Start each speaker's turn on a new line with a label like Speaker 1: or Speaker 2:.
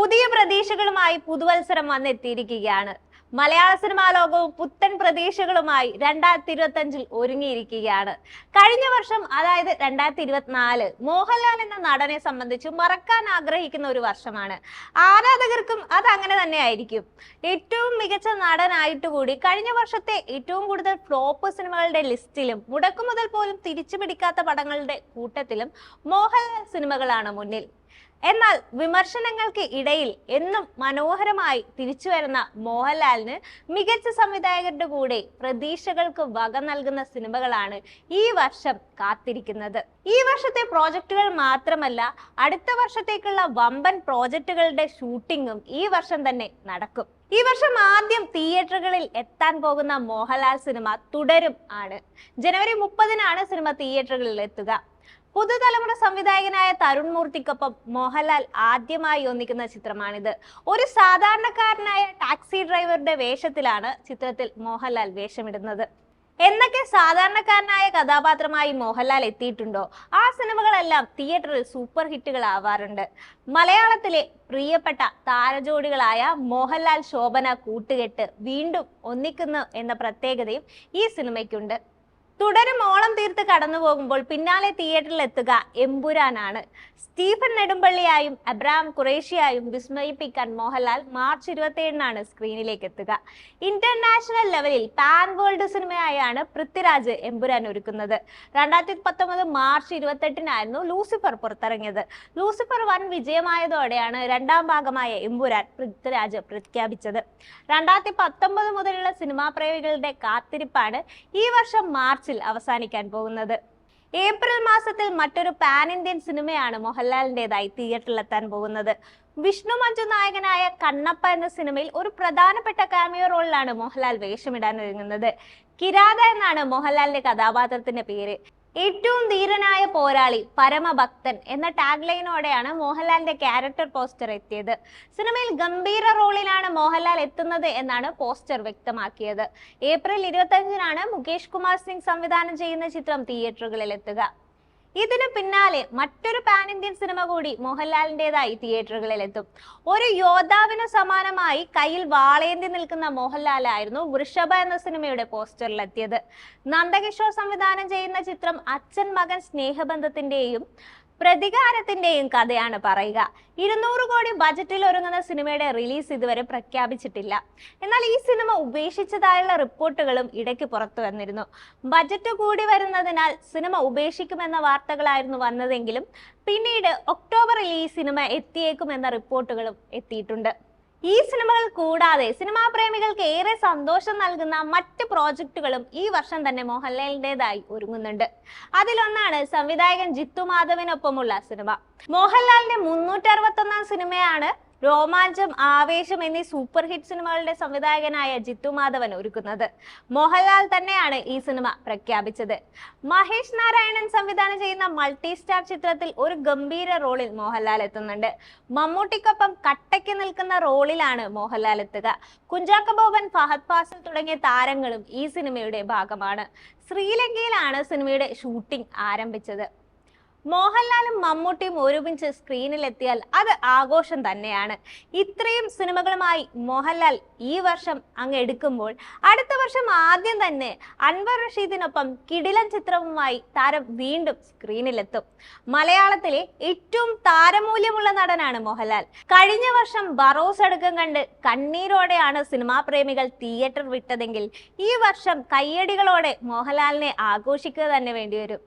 Speaker 1: പുതിയ പ്രതീക്ഷകളുമായി പുതുവത്സരം വന്നെത്തിയിരിക്കുകയാണ്. മലയാള സിനിമാ ലോകവും പുത്തൻ പ്രതീക്ഷകളുമായി രണ്ടായിരത്തി ഇരുപത്തി അഞ്ചിൽ ഒരുങ്ങിയിരിക്കുകയാണ്. കഴിഞ്ഞ വർഷം അതായത് രണ്ടായിരത്തി ഇരുപത്തിനാല് മോഹൻലാൽ എന്ന നടനെ സംബന്ധിച്ച് മറക്കാൻ ആഗ്രഹിക്കുന്ന ഒരു വർഷമാണ്. ആരാധകർക്കും അത് അങ്ങനെ തന്നെ ആയിരിക്കും ഏറ്റവും മികച്ച നടനായിട്ട് കൂടി കഴിഞ്ഞ വർഷത്തെ ഏറ്റവും കൂടുതൽ ഫ്ലോപ്പ് സിനിമകളുടെ ലിസ്റ്റിലും മുടക്കുമുതൽ പോലും തിരിച്ചു പിടിക്കാത്ത പടങ്ങളുടെ കൂട്ടത്തിലും മോഹൻലാൽ സിനിമകളാണ് മുന്നിൽ. എന്നാൽ വിമർശനങ്ങൾക്ക് ഇടയിൽ എന്നും മനോഹരമായി തിരിച്ചു വരുന്ന മോഹൻലാലിന് മികച്ച സംവിധായകരുടെ കൂടെ പ്രതീക്ഷകൾക്ക് വക നൽകുന്ന സിനിമകളാണ് ഈ വർഷം കാത്തിരിക്കുന്നത്. ഈ വർഷത്തെ പ്രോജക്റ്റുകൾ മാത്രമല്ല അടുത്ത വർഷത്തേക്കുള്ള വമ്പൻ പ്രോജക്റ്റുകളുടെ ഷൂട്ടിങ്ങും ഈ വർഷം തന്നെ നടക്കും. ഈ വർഷം ആദ്യം തിയേറ്ററുകളിൽ എത്താൻ പോകുന്ന മോഹൻലാൽ സിനിമ തുടരും ആണ്. ജനുവരി മുപ്പതിനാണ് സിനിമ തിയേറ്ററുകളിൽ എത്തുക. പുതുതലമുറ സംവിധായകനായ തരുൺ മൂർത്തിക്കൊപ്പം മോഹൻലാൽ ആദ്യമായി ഒന്നിക്കുന്ന ചിത്രമാണിത്. ഒരു സാധാരണക്കാരനായ ടാക്സി ഡ്രൈവറുടെ വേഷത്തിലാണ് ചിത്രത്തിൽ മോഹൻലാൽ വേഷമിടുന്നത്. എന്നൊക്കെ സാധാരണക്കാരനായ കഥാപാത്രമായി മോഹൻലാൽ എത്തിയിട്ടുണ്ടോ? ആ സിനിമകളെല്ലാം തിയേറ്ററിൽ സൂപ്പർ ഹിറ്റുകൾ ആവാറുണ്ട്. മലയാളത്തിലെ പ്രിയപ്പെട്ട താരജോഡികളായ മോഹൻലാൽ ശോഭന കൂട്ടുകെട്ട് വീണ്ടും ഒന്നിക്കുന്നു എന്ന പ്രത്യേകതയും ഈ സിനിമയ്ക്കുണ്ട്. തുടരും ഓളം തീർത്ത് കടന്നു പോകുമ്പോൾ പിന്നാലെ തിയേറ്ററിൽ എത്തുക എമ്പുരാനാണ്. സ്റ്റീഫൻ നെടുമ്പള്ളിയായും അബ്രാം ഖുറേഷിയായും വിസ്മയിപ്പിക്കാൻ മോഹൻലാൽ മാർച്ച് ഇരുപത്തിയേഴിനാണ് സ്ക്രീനിലേക്ക് എത്തുക. ഇന്റർനാഷണൽ ലെവലിൽ പാൻ വേൾഡ് സിനിമയായാണ് പൃഥ്വിരാജ് എമ്പുരാൻ ഒരുക്കുന്നത്. രണ്ടായിരത്തി പത്തൊമ്പത് മാർച്ച് ഇരുപത്തെട്ടിനായിരുന്നു ലൂസിഫർ പുറത്തിറങ്ങിയത്. ലൂസിഫർ വൻ വിജയമായതോടെയാണ് രണ്ടാം ഭാഗമായ എമ്പുരാൻ പൃഥ്വിരാജ് പ്രഖ്യാപിച്ചത്. രണ്ടായിരത്തി പത്തൊമ്പത് മുതലുള്ള സിനിമാ പ്രേമികളുടെ കാത്തിരിപ്പാണ് ഈ വർഷം മാർച്ചിൽ അവസാനിക്കാൻ പോകുന്നത്. ഏപ്രിൽ മാസത്തിൽ മറ്റൊരു പാൻ ഇന്ത്യൻ സിനിമയാണ് മോഹൻലാലിന്റെതായി തിയേറ്ററിലെത്താൻ പോകുന്നത്. വിഷ്ണു മഞ്ജു നായകനായ കണ്ണപ്പ എന്ന സിനിമയിൽ ഒരു പ്രധാനപ്പെട്ട കാമിയോ റോളിലാണ് മോഹൻലാൽ വേഷമിടാൻ ഒരുങ്ങുന്നത്. കിരാത എന്നാണ് മോഹൻലാലിന്റെ കഥാപാത്രത്തിന്റെ പേര്. ഏറ്റവും ധീരനായ പോരാളി പരമഭക്തൻ എന്ന ടാഗ് ലൈനോടെയാണ് മോഹൻലാലിന്റെ ക്യാരക്ടർ പോസ്റ്റർ എത്തിയത്. സിനിമയിൽ ഗംഭീര റോളിലാണ് മോഹൻലാൽ എത്തുന്നത് എന്നാണ് പോസ്റ്റർ വ്യക്തമാക്കിയത്. ഏപ്രിൽ ഇരുപത്തഞ്ചിനാണ് മുകേഷ് കുമാർ സിംഗ് സംവിധാനം ചെയ്യുന്ന ചിത്രം തിയേറ്ററുകളിൽ എത്തുക. ഇതിനു പിന്നാലെ മറ്റൊരു പാൻ ഇന്ത്യൻ സിനിമ കൂടി മോഹൻലാലിന്റെതായി തിയേറ്ററുകളിൽ എത്തും ഒരു യോദ്ധാവിനു സമാനമായി കയ്യിൽ വാളേന്തി നിൽക്കുന്ന മോഹൻലാലായിരുന്നു വൃഷഭ എന്ന സിനിമയുടെ പോസ്റ്ററിലെത്തിയത്. നന്ദകിഷോർ സംവിധാനം ചെയ്യുന്ന ചിത്രം അച്ഛൻ മകൻ സ്നേഹബന്ധത്തിന്റെയും പ്രതികാരത്തിന്റെയും കഥയാണ് പറയുക. ഇരുന്നൂറ് കോടി ബജറ്റിൽ ഒരുങ്ങുന്ന സിനിമയുടെ റിലീസ് ഇതുവരെ പ്രഖ്യാപിച്ചിട്ടില്ല. എന്നാൽ ഈ സിനിമ ഉപേക്ഷിച്ചതായുള്ള റിപ്പോർട്ടുകളും ഇടയ്ക്ക് പുറത്തു വന്നിരുന്നു. ബജറ്റ് കൂടി വരുന്നതിനാൽ സിനിമ ഉപേക്ഷിക്കുമെന്ന വാർത്തകളായിരുന്നു വന്നതെങ്കിലും പിന്നീട് ഒക്ടോബറിൽ ഈ സിനിമ എത്തിയേക്കുമെന്ന റിപ്പോർട്ടുകളും എത്തിയിട്ടുണ്ട്. ഈ സിനിമകൾ കൂടാതെ സിനിമാ പ്രേമികൾക്ക് ഏറെ സന്തോഷം നൽകുന്ന മറ്റ് പ്രോജക്റ്റുകളും ഈ വർഷം തന്നെ മോഹൻലാലിന്റെതായി ഒരുങ്ങുന്നുണ്ട്. അതിലൊന്നാണ് സംവിധായകൻ ജിത്തു മാധവിനൊപ്പമുള്ള സിനിമ. മോഹൻലാലിന്റെ മുന്നൂറ്റി അറുപത്തൊന്നാം സിനിമയാണ് രോമാഞ്ചം ആവേശം എന്നീ സൂപ്പർ ഹിറ്റ് സിനിമകളുടെ സംവിധായകനായ ജിത്തു മാധവൻ ഒരുക്കുന്നത്. മോഹൻലാൽ തന്നെയാണ് ഈ സിനിമ പ്രഖ്യാപിച്ചത്. മഹേഷ് നാരായണൻ സംവിധാനം ചെയ്യുന്ന മൾട്ടി സ്റ്റാർ ചിത്രത്തിൽ ഒരു ഗംഭീര റോളിൽ മോഹൻലാൽ എത്തുന്നുണ്ട്. മമ്മൂട്ടിക്കൊപ്പം കട്ടയ്ക്ക് നിൽക്കുന്ന റോളിലാണ് മോഹൻലാൽ എത്തുക. കുഞ്ചാക്ക ബോബൻ ഫഹദ് ഫാസിൽ തുടങ്ങിയ താരങ്ങളും ഈ സിനിമയുടെ ഭാഗമാണ്. ശ്രീലങ്കയിലാണ് സിനിമയുടെ ഷൂട്ടിംഗ് ആരംഭിച്ചത്. മോഹൻലാലും മമ്മൂട്ടിയും ഒരുമിച്ച് സ്ക്രീനിലെത്തിയാൽ അത് ആഘോഷം തന്നെയാണ്. ഇത്രയും സിനിമകളുമായി മോഹൻലാൽ ഈ വർഷം അങ്ങ് എടുക്കുമ്പോൾ അടുത്ത വർഷം ആദ്യം തന്നെ അൻവർ റഷീദിനൊപ്പം കിടിലൻ ചിത്രവുമായി താരം വീണ്ടും സ്ക്രീനിലെത്തും. മലയാളത്തിലെ ഏറ്റവും താരമൂല്യമുള്ള നടനാണ് മോഹൻലാൽ. കഴിഞ്ഞ വർഷം ബറോസ് അടുക്കം കണ്ട് കണ്ണീരോടെയാണ് സിനിമാ പ്രേമികൾ തിയേറ്റർ വിട്ടതെങ്കിൽ ഈ വർഷം കയ്യടികളോടെ മോഹൻലാലിനെ ആഘോഷിക്കുക തന്നെ വേണ്ടിവരും.